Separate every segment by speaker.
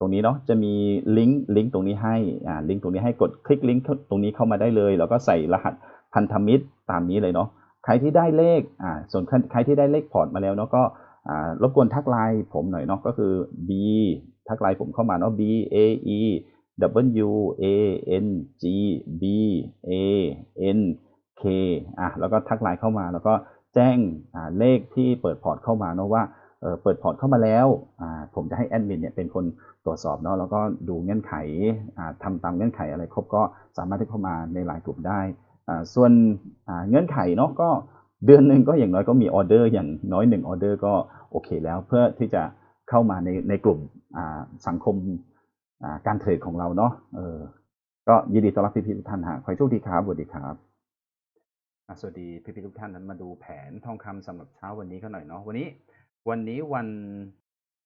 Speaker 1: ตรงนี้เนาะจะมีลิงก์ลิงก์ตรงนี้ให้อ่าลิงก์ตรงนี้ให้กดคลิกลิงก์ตรงนี้เข้ามาได้เลย แล้วก็ใส่รหัสพันธมิตรตามนี้เลยเนาะใครที่ได้เลขอ่าส่วนใครที่ได้เลขพอร์ตมาแล้วเนาะก็อ่ารบกวนทักไลน์ผมหน่อยเนาะก็คือ B ทักไลน์ผมเข้ามาเนาะ B A E W A N G B A N K อะแล้วก็ทักไลน์เข้ามา แล้วก็แจ้งอ่าเลขที่เปิดพอร์ตเข้ามาเนาะว่าเออเปิดพอร์ตเข้ามาแล้วอ่าผมจะให้แอดมินเนี่ยเป็นคน รวจสอบเนาะแล้วก็ดูเงื่อนไขอ่าทำตามเงื่อนไขอะไรครบก็สามารถที่เข้ามาในไลน์กลุ่มได้ ส่วนเงื่อนไขเนาะก็เดือนหนึ่งก็อย่างน้อยก็มีออเดอร์อย่างน้อยหนึ่งออเดอร์ก็โอเคแล้วเพื่อที่จะเข้ามาในในกลุ่มสังคมการเทรดของเราเนาะเออก็ยินดีต้อนรับพี่ๆทุกท่านฮะขอให้โชคดีครับสวัสดีครับสวัสดีพี่ๆทุกท่านนั้นมาดูแผนทองคำสำหรับเช้าวันนี้กันหน่อยเนาะวันนี้ วันนี้วัน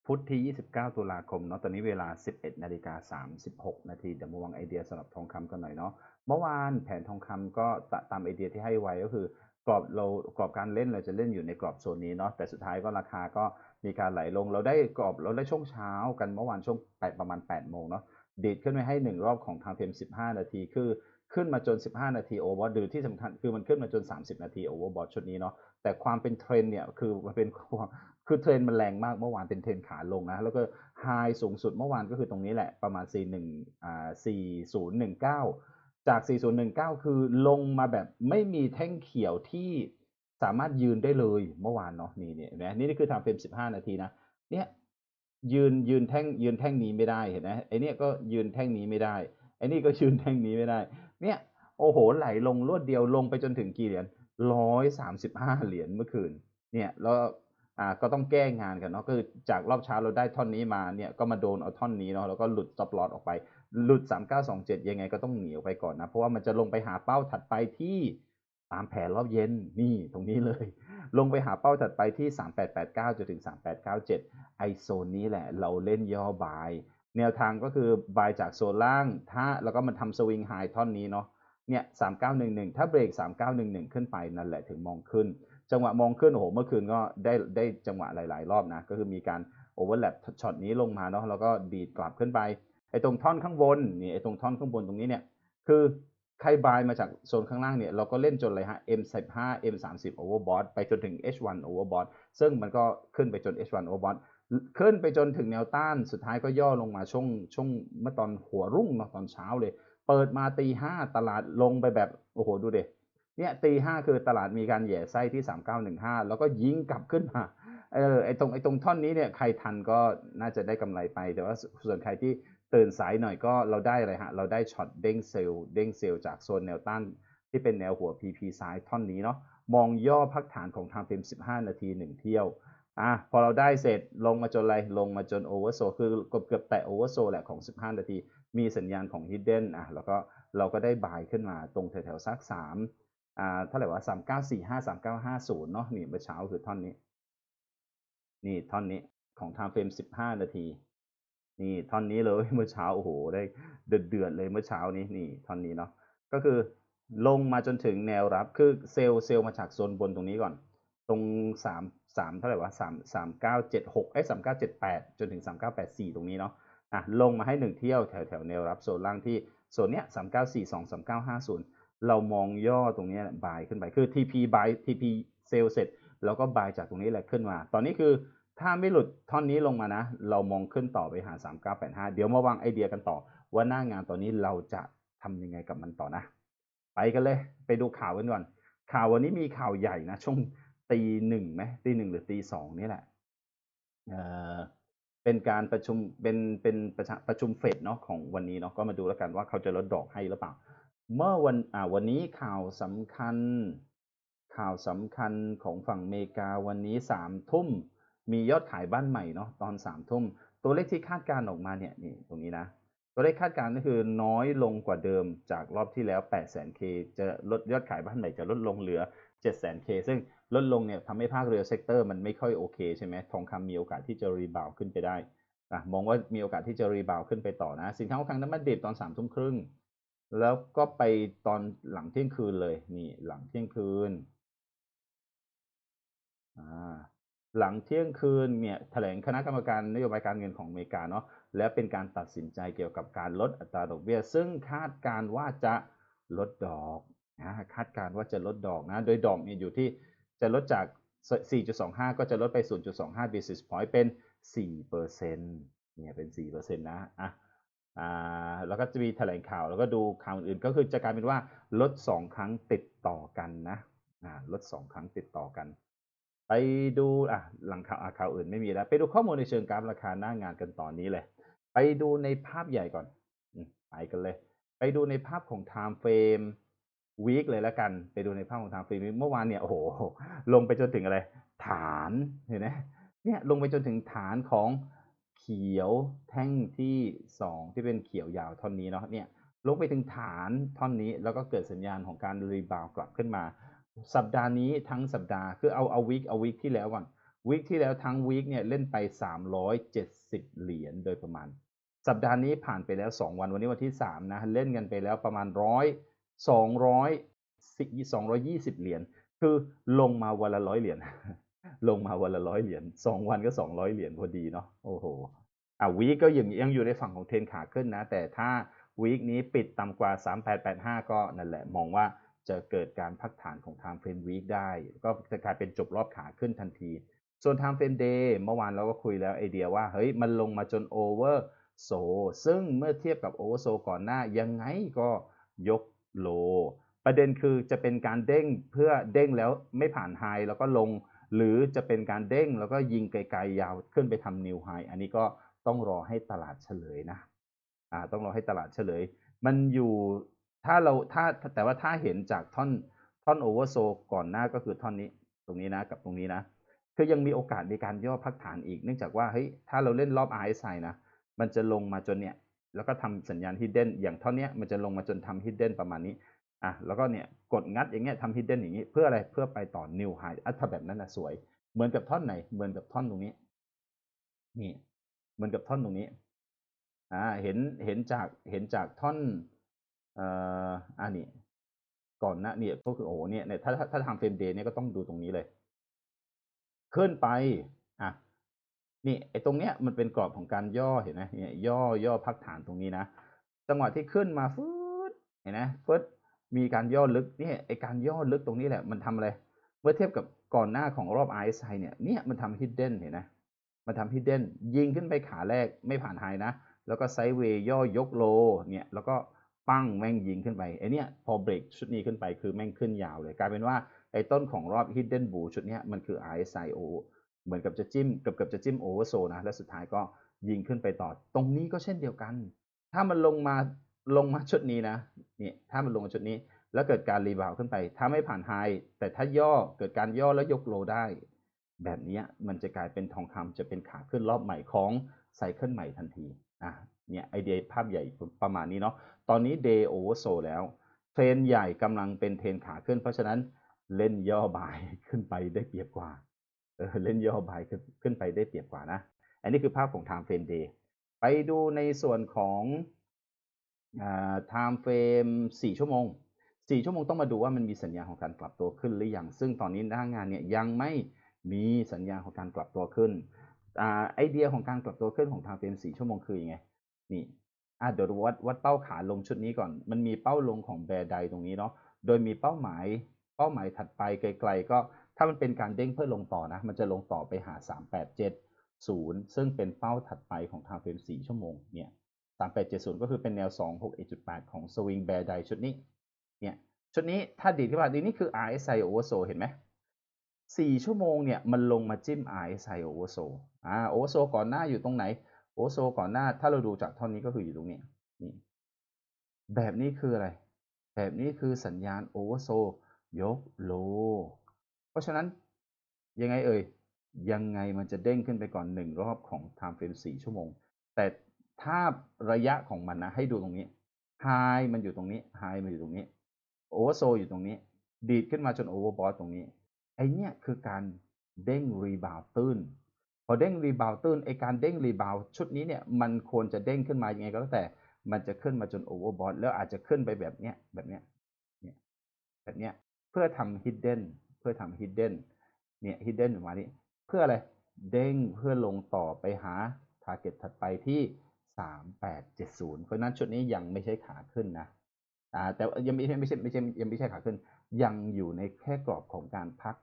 Speaker 1: พุธที่ 29 ตุลาคมเนาะ ตอนนี้เวลา 11นาฬิกา36 นาทีเดี๋ยวมาวางไอเดียสำหรับทองคำกันหน่อยเนาะ เมื่อวานแผนทองคำก็ตตามไอเดียที่ให้ไว้ก็คือกรอบเรากรอบการเล่นเราจะเล่นอยู่ในกรอบโซนนี้เนาะ แต่สุดท้ายก็ราคาก็ มีการไหลลงเราได้กรอบเราได้ช่วงเช้ากันเมื่อวานช่วงแปดประมาณ8โมงเนาะดีดขึ้นไปให้หนึ่งรอบของทางเทม15 นาที คือขึ้นมาจน 15 นาทีโอเวอร์บอทหรือที่สำคัญคือมันขึ้นมาจน 30 นาทีโอเวอร์บอทชุดนี้เนาะแต่ความเป็นเทรนเนี่ยคือมันเป็นความคือเทรนมันแรงมากเมื่อวานเป็นเทรนขาลงนะแล้วก็ไฮสูงสุดเมื่อวานก็คือตรงนี้แหละประมาณ 41อ่า4019 จาก 4019 คือลงมาแบบไม่มีแท่งเขียวที่ สามารถยืนได้เลยเมื่อวานเนาะนี่เนี่ยเห็นไหมนี่นี่คือทำเฟรม15นาทีนะเนี่ยยืนยืนแท่งยืนแท่งนี้ไม่ได้เห็นไหมไอเนี่ยก็ยืนแท่งนี้ไม่ได้ไอนี่ก็ยืนแท่งนี้ไม่ได้ เนี่ยโอ้โหไหลลงรวดเดียวลงไปจนถึงกี่เหรียญร้อยสามสิบห้าเหรียญเมื่อคืน เนี่ยแล้วอ่าก็ต้องแก้งานกันเนาะคือจากรอบเช้าเราได้ท่อนนี้มาเนี่ยก็มาโดนเอาท่อนนี้เนาะแล้วก็หลุด stop loss ออกไปหลุด 3927 ยังไงก็ต้องหนีออกไปก่อนนะ เพราะว่ามันจะลงไปหาเป้าถัดไปที่ ตามแผนรอบเย็นนี่ตรงนี้เลย ลงไปหาเป้าถัดไปที่ 3889จนถึง 3897 ไอโซนนี้แหละ เราเล่นย่อบาย แนวทางก็คือบายจากโซนล่าง ถ้าแล้วก็มันทำสวิงไฮท่อนนี้เนาะเนี่ย3911 ถ้าเบรก 3911 ขึ้นไปนั่นแหละถึงมองขึ้น จังหวะมองขึ้นโอ้โหเมื่อคืนก็ได้ได้จังหวะหลาย ๆ รอบนะ ก็คือมีการโอเวอร์แลปช็อตนี้ลงมาเนาะแล้วก็ดีดกลับขึ้นไปไอ้ตรงท่อนข้างบนนี่ไอ้ตรงท่อนข้างบนตรงนี้เนี่ยคือ ใครบายมาจากโซนข้างล่างเนี่ยเราก็เล่นจนอะไรฮะ M15 M30 overbought ไปจนถึง H1 overbought ซึ่งมันก็ขึ้นไปจน H1 overbought ขึ้นไปจนถึงแนวต้านสุดท้ายก็ย่อลงมาช่วงช่วงเมื่อตอนหัวรุ่งเนาะตอนเช้าเลย เปิดมาตีห้าตลาดลงไปแบบ โอ้โห ดูเด็เนี่ยตีห้าคือตลาดมีการแย่ไส้ที่ 3915 แล้วก็ยิงกลับขึ้นมาเออไอตรงไอตรงท่อนนี้เนี่ยใครทันก็น่าจะได้กำไรไป แต่ว่าส่วนใครที่ ตื่นสายหน่อยก็เราได้อะไรฮะ เราได้ช็อตเด้งเซลล์เด้งเซลล์จากโซนแนวต้านที่เป็นแนวหัว PP ซ้ายท่อนนี้เนาะมองย่อพักฐานของทางเฟรม15 นาที 1 เที่ยวอะพอเราได้เสร็จลงมาจนอะไรลงมาจนโอเวอร์โซคือเกือบเกือบแตะโอเวอร์โซแหละของ 15 นาที มีสัญญาณของ Hidden อะแล้วก็เราก็ได้บายขึ้นมาตรงแถวๆซัก3อ่าเท่าไหร่ว่า3945 3950 เนาะนี่เมื่อเช้าคือท่อนนี้ นี่ท่อนนี้ของ time frame 15 นาที นี่ท่อนนี้เลยเมื่อเช้าโอ้โหได้เดือดเดือดๆเลยเมื่อเช้านี้นี่ท่อนนี้เนาะก็คือลงมาจนถึงแนวรับคือเซลล์เซลล์มาจากโซนบนตรงนี้ก่อน ตรงสามสามเท่าไหร่วะสามสามเก้าเจ็ดหกไอ้สามเก้าเจ็ดแปดจนถึงสามเก้าแปดสี่ตรงนี้เนาะอะลงมาให้หนึ่งเที่ยวแถวแถวแนวรับโซนล่างที่โซนเนี้ยสามเก้าสี่สองสามเก้าห้าศูนย์เรามองย่อตรงเนี้ยบายขึ้นไปคือ TP buy TP เซลเสร็จ แล้วก็บายจากตรงนี้แหละขึ้นมา ตอนนี้คือ ถ้าไม่หลุดท่อนนี้ลงมานะ เรามองขึ้นต่อไปหา 3985 เดี๋ยวมาวางไอเดียกันต่อ ว่าหน้างานตอนนี้เราจะทำยังไงกับมันต่อนะ ไปกันเลย ไปดูข่าวกันก่อน ข่าววันนี้มีข่าวใหญ่นะ ช่วงตีหนึ่งไหมตีหนึ่งหรือตีสองนี่แหละเออเป็นการประชุมเป็นเป็นประชุประชุมเฟดเนาะของวันนี้เนาะก็มาดูแล้วกันว่าเขาจะลดดอกให้หรือเปล่า เมื่อวันอ่าวันนี้ข่าวสำคัญ ข่าวสำคัญของฝั่งอเมริกาวันนี้สามทุ่ม มียอดขายบ้านใหม่เนาะตอนสามทุ่มตัวเลขที่คาดการณ์ออกมาเนี่ยนี่ตรงนี้นะตัวเลขคาดการณ์ก็คือน้อยลงกว่าเดิมจากรอบที่แล้ว 8 0 0 0 0 k จะลดยอดขายบ้านใหม่จะลดลงเหลือ 7 0 0 0 0 k ซึ่งลดลงเนี่ยทำให้ภาคเรือเซกเตอร์มันไม่ค่อยโอเคใช่ไหมทองคำมีโอกาสที่จะรีบาวขึ้นไปได้อะมองว่ามีโอกาสที่จะรีบาวขึ้นไปต่อนะ สินค้าคลังน้ำมันดิบตอน3ามทุ่มครึ่ง แล้วก็ไปตอนหลังเที่ยงคืนเลยนี่หลังเที่ยงคืนอ่า หลังเที่ยงคืนเนี่ยแถลงคณะกรรมการนโยบายการเงินของอเมริกาเนาะและเป็นการตัดสินใจเกี่ยวกับการลดอัตราดอกเบี้ย ซึ่งคาดการว่าจะลดดอกนะคาดการว่าจะลดดอกนะโดยดอกเนี่ยอยู่ที่จะลดจาก 4.25 ก็จะลดไป 0.25 basis point เป็น 4%เนี่ยเป็น 4%นะอะอ่าแล้วก็จะมีแถลงข่าวแล้วก็ดูข่าวอื่นก็คือจะกลายเป็นว่าลด 2 ครั้งติดต่อกันนะอ่าลด 2 ครั้งติดต่อกัน ไปดูอะหลังข่าวอะข่าวอื่นไม่มีแล้ว ไปดูข้อมูลในเชิงกราฟราคาหน้างานกันตอนนี้เลย ไปดูในภาพใหญ่ก่อนอไปกันเลย ไปดูในภาพของ time frame week เลยแล้วกัน ไปดูในภาพของ time frame week เมื่อวานเนี่ยโอ้โห ลงไปจนถึงอะไร ฐานเห็นไหมเนี่ยลงไปจนถึงฐานของเขียวแท่งที่สองที่เป็นเขียวยาวท่อนนี้เนาะเนี่ยลงไปถึงฐานท่อนนี้แล้วก็เกิดสัญญาณของการรีบาวกลับขึ้นมา สัปดาห์นี้ทั้งสัปดาห์คือเอาเอาวีคเอาวีคที่แล้วก่อนวีคที่แล้วทั้งวีคเนี่ยเล่นไป 370 เหรียญโดยประมาณ สัปดาห์นี้ผ่านไปแล้ว 2 วันวันนี้วันที่ 3 นะ เล่นกันไปแล้วประมาณร้อยสองร้อยสองร้อยยี่สิบเหรียญคือลงมาวันละร้อยเหรียญลงมาวันละร้อยเหรียญสองวันก็สองร้อยเหรียญพอดีเนาะโอ้โหอะวีคก็ยังยังอยู่ในฝั่งของเทรนขาขึ้นนะ แต่ถ้าวีคนี้ปิดต่ำกว่า 3885 ก็นั่นแหละมองว่า จะเกิดการพักฐานของ time frame week ได้ ก็จะกลายเป็นจบรอบขาขึ้นทันที ส่วน time frame day เมื่อวานเราก็คุยแล้วไอเดียว่าเฮ้ยมันลงมาจน over so ซึ่งเมื่อเทียบกับ over so ก่อนหน้ายังไงก็ยกโล ประเด็นคือจะเป็นการเด้งเพื่อเด้งแล้วไม่ผ่านไฮแล้วก็ลง หรือจะเป็นการเด้งแล้วก็ยิงไกลๆยาวขึ้นไปทำนิวไฮอันนี้ก็ต้องรอให้ตลาดเฉลยนะอ่าต้องรอให้ตลาดเฉลย มันอยู่ ถ้าเราถ้าแต่ว่าถ้าเห็นจากท่อนท่อนโอเวอร์โซก่อนหน้าก็คือท่อนนี้ตรงนี้นะกับตรงนี้นะคือยังมีโอกาสในการย่อพักฐานอีก เนื่องจากว่าเฮ้ยถ้าเราเล่นรอบ RSI นะ มันจะลงมาจนเนี่ย แล้วก็ทำสัญญาณ hidden อย่างท่อนเนี้ยมันจะลงมาจนทำ hidden ประมาณนี้อะแล้วก็เนี่ยกดงัดอย่างเงี้ยทำ hidden อย่างนี้เพื่ออะไรเพื่อไปต่อ new high อะถ้าแบบนั้นนะสวย เหมือนกับท่อนไหน เหมือนกับท่อนตรงนี้นี่เหมือนกับท่อนตรงนี้อ่าเห็นเห็นจากเห็นจากท่อน อ่ออ่านี่ก่อนหนะเนี่ยก็คือโอ้เนี่ยเนี่ยถ้าถ้าถ้าทำเฟรมเดย์เนี่ยก็ต้องดูตรงนี้เลย ขึ้นไปอะนี่ไอ้ตรงเนี้ยมันเป็นกรอบของการย่อเห็นไหมเนี่ยย่อย่อพักฐานตรงนี้นะจังหวะที่ขึ้นมาฟืดเห็นไหมฟืดมีการย่อลึกเนี่ยไอการย่อลึกตรงนี้แหละมันทำอะไร เมื่อเทียบกับก่อนหน้าของรอบ RSI เนี่ยเนี่ยมันทำ hidden เห็นไหมมันทำ hidden ยิงขึ้นไปขาแรกไม่ผ่านไฮนะ แล้วก็ไซด์เวย์ย่อยกโลเนี่ยแล้วก็ ปั้งแม่งยิงขึ้นไปไอเนี่ยพอเบรกชุดนี้ขึ้นไปคือแม่งขึ้นยาวเลย กลายเป็นว่าไอต้นของรอบ hidden b u l ชุดเนี้ยมันคือ RSI O เหมือนกับจะจิ้มเกับกับจะจิ้มโอเวอร์โซนะ และสุดท้ายก็ยิงขึ้นไปต่อ ตรงนี้ก็เช่นเดียวกัน ถ้ามันลงมาลงมาชุดนี้นะนี่ถ้ามันลงมาชุดนี้ แล้วเกิดการรีบาวขึ้นไป ถ้าไม่ผ่านไฮแต่ถ้าย่อเกิดการย่อแล้วยกโลได้ แบบนี้มันจะกลายเป็นทองคำจะเป็นขาขึ้นรอบใหม่ของไซเคิลใหม่ทันทีอะ เนี่ยไอเดียภาพใหญ่ประมาณนี้เนาะตอนนี้ day oversold แล้วเทรนใหญ่กำลังเป็นเทรนขาขึ้น เพราะฉะนั้นเล่นย่อบายขึ้นไปได้เปรียบกว่าเออเล่นย่อบายขึ้นไปได้เปรียบกว่านะ อันนี้คือภาพของ time frame day ไปดูในส่วนของอ่า time frame 4 ชั่วโมง 4 ชั่วโมงต้องมาดูว่ามันมีสัญญาณของการกลับตัวขึ้นหรือยัง ซึ่งตอนนี้หน้างานเนี่ยยังไม่มีสัญญาณของการกลับตัวขึ้นอ่าไอเดียของการกลับตัวขึ้นของ time frame 4 ชั่วโมงคือยังไง นี่อะเดี๋ยววัดวัดเป้าขาลงชุดนี้ก่อน มันมีเป้าลงของแบร์ไดตรงนี้เนาะโดยมีเป้าหมาย เป้าหมายถัดไปไกล ๆ ก็ถ้ามันเป็นการเด้งเพื่อลงต่อนะ มันจะลงต่อไปหา 3870 ซึ่งเป็นเป้าถัดไปของทางเฟรม4ชั่วโมงเนี่ย3870 ก็คือเป็นแนว 261.8 ของสวิงแบร์ไดชุดนี้เนี่ยชุดนี้ถ้าดีดขึ้นมาดีนี่คือ RSI oversold เห็นไหม4ชั่วโมงเนี่ยมันลงมาจิ้ม RSI oversold อ่า oversold ก่อนหน้าอยู่ตรงไหน oversold ก่อนหน้า ถ้าเราดูจากท่อนนี้ก็คืออยู่ตรงนี้นี่แบบนี้คืออะไร แบบนี้คือสัญญาณ oversold ยกโล เพราะฉะนั้นยังไงเอ่ย ยังไงมันจะเด้งขึ้นไปก่อน 1 รอบของ time frame 4ชั่วโมง แต่ถ้าระยะของมันนะ ให้ดูตรงนี้ high มันอยู่ตรงนี้ high มันอยู่ตรงนี้ oversold อยู่ตรงนี้ ดีดขึ้นมาจน overbought ตรงนี้ไอเนี้ยคือการเด้งรีบาวตื้น อเด้งรีบาวตื้นไอการเด้งรีบาวชุดนี้เนี่ยมันควรจะเด้งขึ้นมายังไงก็แล้วแต่ มันจะขึ้นมาจน overbought แล้วอาจจะขึ้นไปแบบเนี้ยแบบเนี้ยเนี่ยแบบเนี้ยเพื่อทำ hidden เพื่อทำ hidden เนี่ย hidden ประมาณนี้ เพื่ออะไรเด้งเพื่อลงต่อไปหา target ถัดไปที่ 3870 เพราะฉะนั้นชุดนี้ยังไม่ใช่ขาขึ้นนะอ่าแต่ยังไม่ใช่ไม่ใช่ไม่ใช่ยังไม่ใช่ขาขึ้น ยังอยู่ในแค่กรอบของการพัก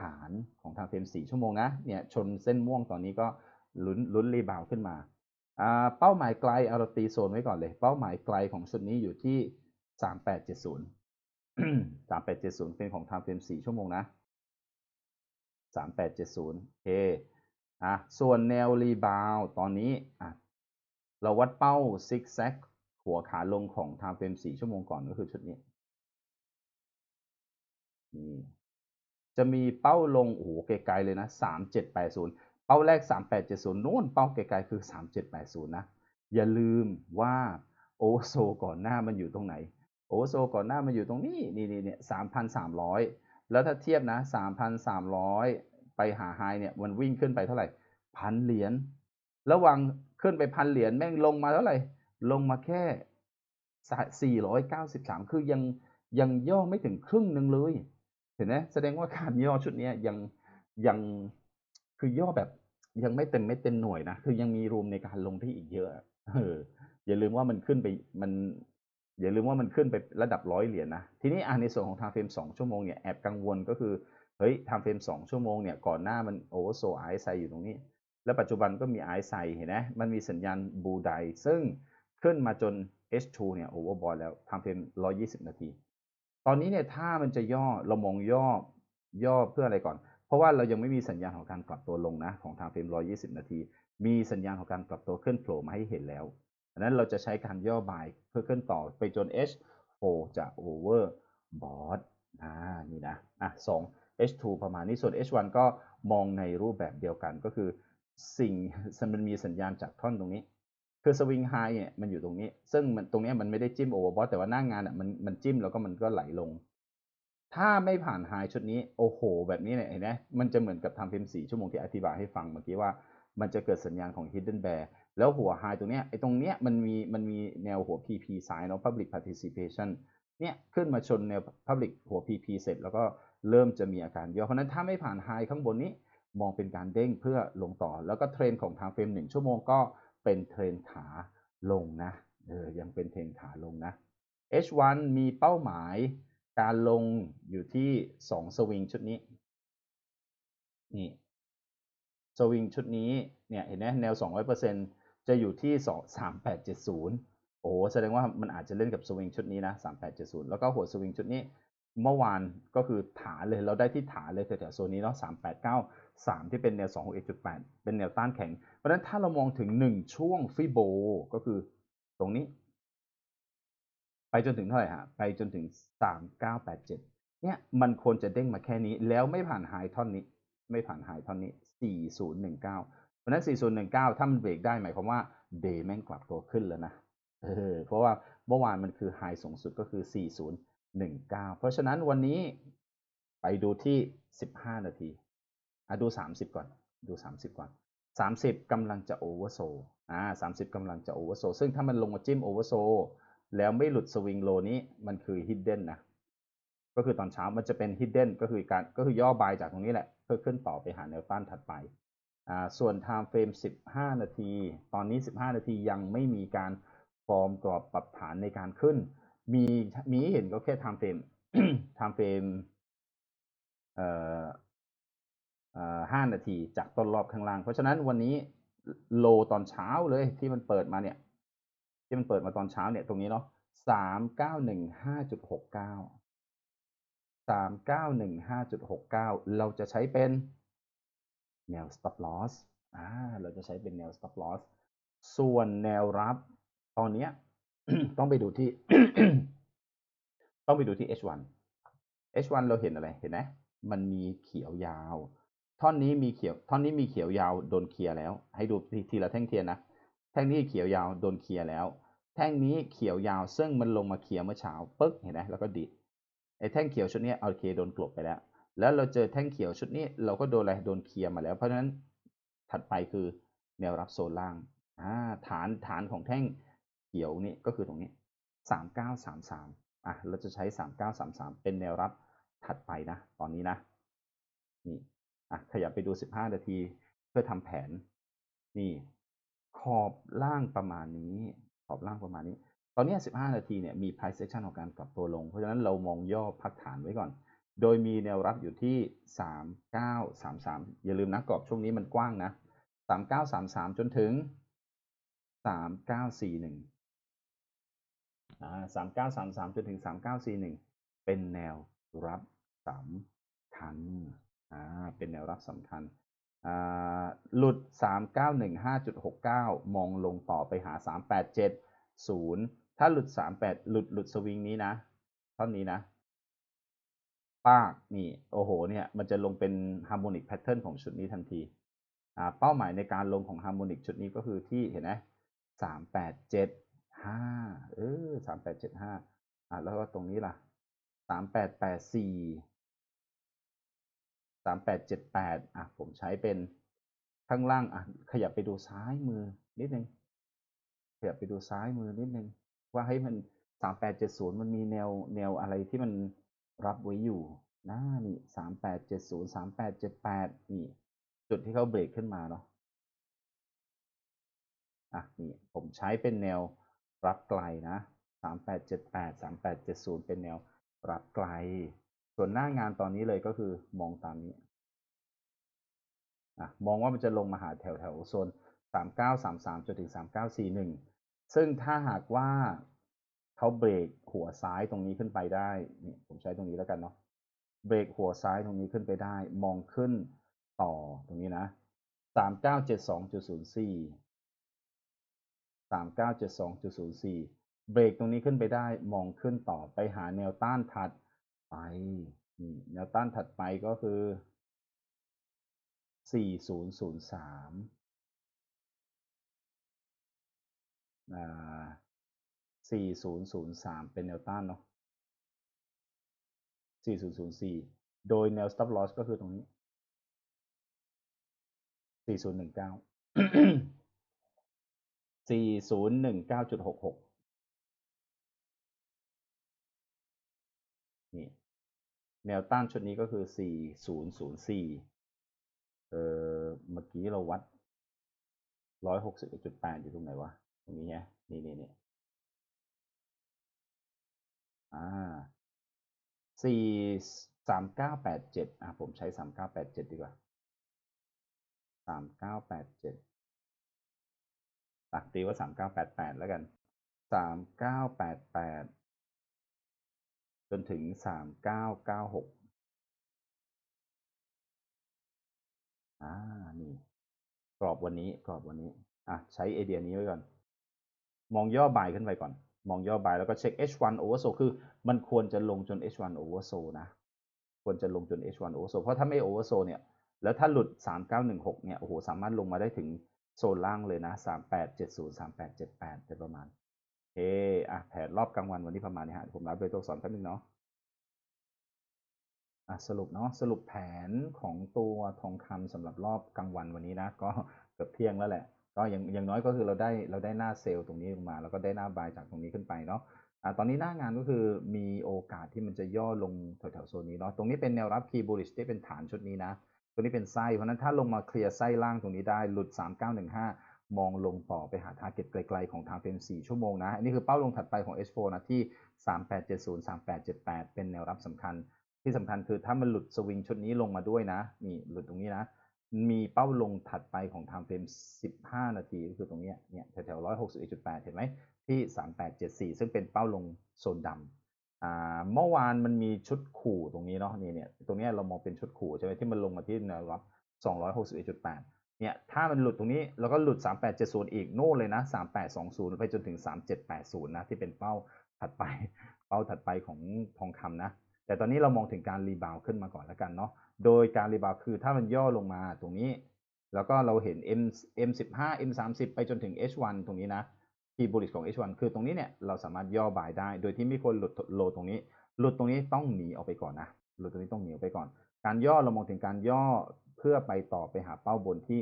Speaker 1: ฐานของทางเฟรม4ชั่วโมงนะเนี่ยชนเส้นม่วงตอนนี้ก็ลุ้นลุ้นรีบาวขึ้นมาอ่าเป้าหมายไกลเอาเราตีโซนไว้ก่อนเลย เป้าหมายไกลของชุดนี้อยู่ที่ 3870 3870 เป็นของทางเฟรม4ชั่วโมงนะ 3870โอเคอะส่วนแนวรีบาวตอนนี้อะเราวัดเป้าซิกแซกหัวขาลงของ time frame 4ชั่วโมงก่อนก็คือชุดนี้นี่ จะมีเป้าลงโอ้โหไกลๆเลยนะ 3780 เป้าแรก 3870นู่นเป้าไกลๆคือ 3780 นะ อย่าลืมว่าโอโซก่อนหน้ามันอยู่ตรงไหน โอโซก่อนหน้ามันอยู่ตรงนี้นี่นี่เนี่ย3,300แล้วถ้าเทียบนะ3,300ไปหาไฮเนี่ยมันวิ่งขึ้นไปเท่าไหร่พันเหรียญระว่างขึ้นไปพันเหรียญแม่งลงมาเท่าไหร่ลงมาแค่493คือยังยังย่อไม่ถึงครึ่งหนึ่งเลย เห็นไหมแสดงว่าการย่อชุดนี้ยังยังคือย่อแบบยังไม่เต็มไม่เต็มหน่วยนะคือยังมีรูมในการลงที่อีกเยอะเอออย่าลืมว่ามันขึ้นไปมัน อย่าลืมว่ามันขึ้นไประดับร้อยเหรียญนะทีนี้อ่าในส่วนของทางเฟรม2ชั่วโมงเนี่ยแอบกังวลก็คือเฮ้ยทางเฟรม2ชั่วโมงเนี่ยก่อนหน้ามันโอเวอร์โซไอไซอยู่ตรงนี้ แล้วปัจจุบันก็มีไอไซเห็นไหมมันมีสัญญาณบูไดซึ่งขึ้นมาจน H2 เนี่ยโอเวอร์บอลแล้วทำเฟรม120 นาที ตอนนี้เนี่ยถ้ามันจะย่อเรามองย่อย่อเพื่ออะไรก่อน เพราะว่าเรายังไม่มีสัญญาณของการกลับตัวลงนะของทางเฟรม120นาที มีสัญญาณของการกลับตัวขึ้นโผล่มาให้เห็นแล้วดังนั้นเราจะใช้การย่อบายเพื่อขึ้นต่อไปจน H4 จะโอเวอร์บอทอ่านี่นะอะ2 H2 ประมาณนี้ส่วน H1 ก็มองในรูปแบบเดียวกันก็คือสิ่งมันมีสัญญาณจากท่อนตรงนี้ คือสวิงไฮเนี่ยมันอยู่ตรงนี้ ซึ่งมันตรงนี้มันไม่ได้จิ้มโอเวอร์บอทแต่ว่าหน้างงานอะมันมันจิ้มแล้วก็มันก็ไหลลง ถ้าไม่ผ่านไฮชุดนี้ โอ้โห แบบนี้เนี่ยเห็นไหมมันจะเหมือนกับทำพิมพ์4ชั่วโมงที่อธิบายให้ฟังเมื่อกี้ว่ามันจะเกิดสัญญาณของ hidden bear แล้วหัวไฮตรงเนี้ยไอ้ตรงเนี้ยมันมีมันมีแนวหัว PP สายเนาะ public participation เนี่ยขึ้นมาชนแนว public หัว PP เสร็จ แล้วก็เริ่มจะมีอาการย่อเพราะนั้นถ้าไม่ผ่านไฮข้างบนนี้มองเป็นการเด้งเพื่อลงต่อ แล้วก็เทรนของทางเฟรม1ชั่วโมงก็ เป็นเทรนขาลงนะเออยังเป็นเทรนขาลงนะ H1 มีเป้าหมายการลงอยู่ที่ 2 สวิงชุดนี้ นี่ สวิงชุดนี้ เนี่ยเห็นไหมแนว 200%จะอยู่ที่ 2 3870 โอ้แสดงว่ามันอาจจะเล่นกับสวิงชุดนี้นะ 3870 แล้วก็หัวสวิงชุดนี้ เมื่อวานก็คือฐานเลยเราได้ที่ฐานเลยแถวๆโซนนี้เนาะ389 3ที่เป็นแนว261.8เอ็ดจุดแปดเป็นแนวต้านแข็ง เพราะฉะนั้นถ้าเรามองถึง1ช่วงฟิโบก็คือตรงนี้ ไปจนถึงเท่าไหร่ฮะ ไปจนถึง3987เจ็ดเนี่ยมันควรจะเด้งมาแค่นี้แล้วไม่ผ่านไฮท่อนนี้ ไม่ผ่านไฮท่อนนี้4019เก้าเพราะฉะนั้น4019ถ้ามันเบรกได้หมายความว่าเดย์แม่งกลับตัวขึ้นแล้วนะเออเพราะว่าเมื่อวานมันคือไฮสูงสุดก็คือสี่ศูนย์ 19 เพราะฉะนั้นวันนี้ไปดูที่ 15 นาทีอะดู 30 ก่อน ดู 30 ก่อน 30กำลังจะโอเวอร์โซอ่า30กำลังจะโอเวอร์โซซึ่งถ้ามันลงมาจิ้มโอเวอร์โซแล้วไม่หลุดสวิงโลนี้มันคือฮิดเด้นนะ ก็คือตอนเช้ามันจะเป็น hidden ก็คือการก็คือย่อบายจากตรงนี้แหละ เพื่อขึ้นต่อไปหาแนวต้านถัดไปอ่าส่วน time frame 15 นาที ตอนนี้ 15 นาทียังไม่มีการฟอร์มกรอบปรับฐานในการขึ้น มีมีให้เห็นก็แค่ time frame time frame เอ่อเอ่อ5นาทีจากต้นรอบข้างล่าง เพราะฉะนั้นวันนี้โลตอนเช้าเลยที่มันเปิดมาเนี่ย ที่มันเปิดมาตอนเช้าเนี่ยตรงนี้เนาะ3915.69 3915.69เราจะใช้เป็นแนว stop loss อ่าเราจะใช้เป็นแนว stop loss ส่วนแนวรับตอนเนี้ย ต้องไปดูที่ ต้องไปดูที่ H1 H1 เราเห็นอะไรเห็นไหมมันมีเขียวยาว ท่อนนี้มีเขียวท่อนนี้มีเขียวยาวโดนเคลียร์แล้ว ให้ดูทีละแท่งเทียนนะแท่งนี้เขียวยาวโดนเคลียร์แล้ว แท่งนี้เขียวยาวซึ่งมันลงมาเคลียร์เมื่อเช้าปึ๊กเห็นไหมแล้วก็ดิดไอ้แท่งเขียวชุดนี้โอเคโดนกลบไปแล้ว แล้วเราเจอแท่งเขียวชุดนี้ เราก็โดนอะไรโดนเคลียร์มาแล้วเพราะฉะนั้นถัดไปคือแนวรับโซนล่างอ่าฐานฐานของแท่ง ขียวนี่ก็คือตรงนี้สามเก้าสามสามอะ เราจะใช้สามเก้าสามสามเป็นแนวรับถัดไปนะ ตอนนี้นะ นี่ อะ ขยับไปดูสิบห้านาที เพื่อทำแผน นี่ ขอบล่างประมาณนี้ ขอบล่างประมาณนี้ ตอนนี้ 15 นาทีเนี่ย มี price action ของการกลับตัวลง เพราะฉะนั้นเรามองย่อพักฐานไว้ก่อน โดยมีแนวรับอยู่ที่ 3933 อย่าลืมนะ กรอบช่วงนี้มันกว้างนะ 3933 จนถึง 3941 อ่า3933จนถึง3941เป็นแนวรับสำคัญอ่าเป็นแนวรับสำคัญอ่าหลุด3915.69มองลงต่อไปหา3870ถ้าหลุด38หลุดหลุดสวิงนี้นะเท่านี้นะปากนี่โอ้โหเนี่ยมันจะลงเป็นฮาร์โมนิกแพทเทิร์นของชุดนี้ทันทีอ่าเป้าหมายในการลงของฮาร์โมนิกชุดนี้ก็คือที่เห็นไหม3875เห้าเออ3875อ่าแล้วก็ตรงนี้ล่ะ3884 3878อะผมใช้เป็นข้างล่างอะขยับไปดูซ้ายมือนิดนึงขยับไปดูซ้ายมือนิดนึงว่าให้มัน3870มันมีแนวแนวอะไรที่มันรับไว้อยู่นะนี่3870 3878นี่ จุดที่เขาเบรกขึ้นมาเนาะอะนี่ผมใช้เป็นแนว รับไกลนะ3878 3870 เป็นแนวรับไกล ส่วนหน้างานตอนนี้เลยก็คือมองตามนี้อะมองว่ามันจะลงมาหาแถวแถวโซน 3933จนถึง 3941 ซึ่งถ้าหากว่าเขาเบรกหัวซ้ายตรงนี้ขึ้นไปได้นี่ผมใช้ตรงนี้แล้วกันเนาะ เบรกหัวซ้ายตรงนี้ขึ้นไปได้ มองขึ้นต่อตรงนี้นะ 3972.04 3972.04 เบรกตรงนี้ขึ้นไปได้มองขึ้นต่อไปหาแนวต้านถัดไปแนวต้านถัดไปก็คือ 4003อ่า4003 เป็นแนวต้านเนาะ4004 โดยแนว stop loss ก็คือตรงนี้ 4019 4019.66 นี่ แนวต้านชุดนี้ก็คือ 4004 เออเมื่อกี้เราวัด 161.8 อยู่ตรงไหนวะ ตรงนี้ไงนี่นี่นี่อ่าสี่สามเก้าแปดเจ็ดอะผมใช้สามเก้าแปดเจ็ดดีกว่าสามเก้าแปดเจ็ด ตักตีว่าสามเก้าแปดแปดแล้วกันสามเก้าแปดแปดจนถึงสามเก้าเก้าหกอ่านี่ กรอบวันนี้กรอบวันนี้อะใช้ไอเดียนี้ไว้ก่อน มองย่อบายขึ้นไปก่อน มองย่อบายแล้วก็เช็ค H1 oversold คือ มันควรจะลงจน H1 oversold นะ ควรจะลงจน H1 oversold เพราะถ้าไม่ oversold เนี่ย แล้วถ้าหลุด 3916 เนี่ย โอ้โห สามารถลงมาได้ถึง โซนล่างเลยนะ 3870 3878เป็นประมาณเออะแผนรอบกลางวันวันนี้ประมาณนี้ฮะผมรับโดยตัวสอนแป๊บนึงเนาะอะสรุปเนาะสรุปแผนของตัวทองคำสำหรับรอบกลางวันวันนี้นะ ก็เกือบเที่ยงแล้วแหละ ก็อย่างอย่างน้อยก็คือเราได้เราได้หน้าเซลล์ตรงนี้ลงมา แล้วก็ได้หน้าบายจากตรงนี้ขึ้นไปเนาะอ่าตอนนี้หน้างานก็คือมีโอกาสที่มันจะย่อลงแถวๆโซนนี้เนาะตรงนี้เป็นแนวรับคีย์บูลิชที่เป็นฐานชุดนี้นะ ตัวนี้เป็นไส้เพราะนั้นถ้าลงมาเคลียร์ไส้ล่างตรงนี้ได้หลุด 3915 มองลงต่อไปหาทาร์เก็ตไกลๆของทางเฟรม4ชั่วโมงนะ อันนี้คือเป้าลงถัดไปของ H4 นะที่ 3870 3878 เป็นแนวรับสำคัญ ที่สำคัญคือถ้ามันหลุดสวิงชุดนี้ลงมาด้วยนะนี่หลุดตรงนี้นะ มีเป้าลงถัดไปของทางเฟรม 15 นาทีก็คือตรงนี้เนี่ยแถวๆ161.8 เห็นไหมที่ 3874 ซึ่งเป็นเป้าลงโซนดำ เมื่อวานมันมีชุดขู่ตรงนี้เนาะนี่เนี่ยตรงนี้เรามองเป็นชุดขู่ใช่ไหมที่มันลงมาที่แนวรับ 261.8 เนี่ยถ้ามันหลุดตรงนี้แล้วก็หลุด 3870 อีกโน่เลยนะ 3820 ไปจนถึง 3780 นะ ที่เป็นเป้าถัดไปเป้าถัดไปของทองคำนะ แต่ตอนนี้เรามองถึงการรีบาวขึ้นมาก่อนแล้วกันเนาะโดยการรีบาวคือถ้ามันย่อลงมาตรงนี้ แล้วก็เราเห็น M M15 M30 ไปจนถึง H1 ตรงนี้นะ ที่บุลิชของ H1 คือตรงนี้เนี่ยเราสามารถย่อบายได้ โดยที่ไม่ควรหลุดโลตรงนี้ หลุดตรงนี้ต้องหนีออกไปก่อนนะ หลุดตรงนี้ต้องหนีออกไปก่อน การย่อเรามองถึงการย่อเพื่อไปต่อไปหาเป้าบนที่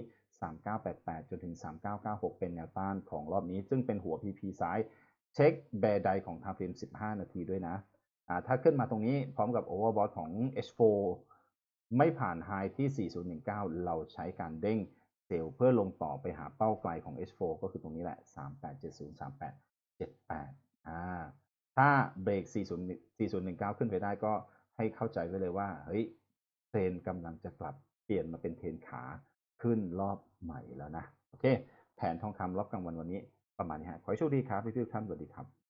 Speaker 1: 3988 จนถึง 3996 เป็นแนวต้านของรอบนี้ ซึ่งเป็นหัว PP ซ้าย เช็คแบร์ไดของทางฟิล์ม15 นาทีด้วยนะอ่าถ้าขึ้นมาตรงนี้พร้อมกับโอเวอร์บอทของ H4 ไม่ผ่านไฮที่ 4019 เราใช้การเด้ง ซลล์เพื่อลงต่อไปหาเป้าไกลของ H4 ก็คือตรงนี้แหละ 3870 3878อ่าถ้าเบรก40 4019 ขึ้นไปได้ก็ให้เข้าใจไว้เลยว่า เฮ้ย เทรนกำลังจะกลับเปลี่ยนมาเป็นเทรนขาขึ้นรอบใหม่แล้วนะ โอเค แผนทองคำรอบกลางวันวันนี้ ประมาณนี้ฮะ ขอให้โชคดีครับพี่ทุกท่านสวัสดีครับ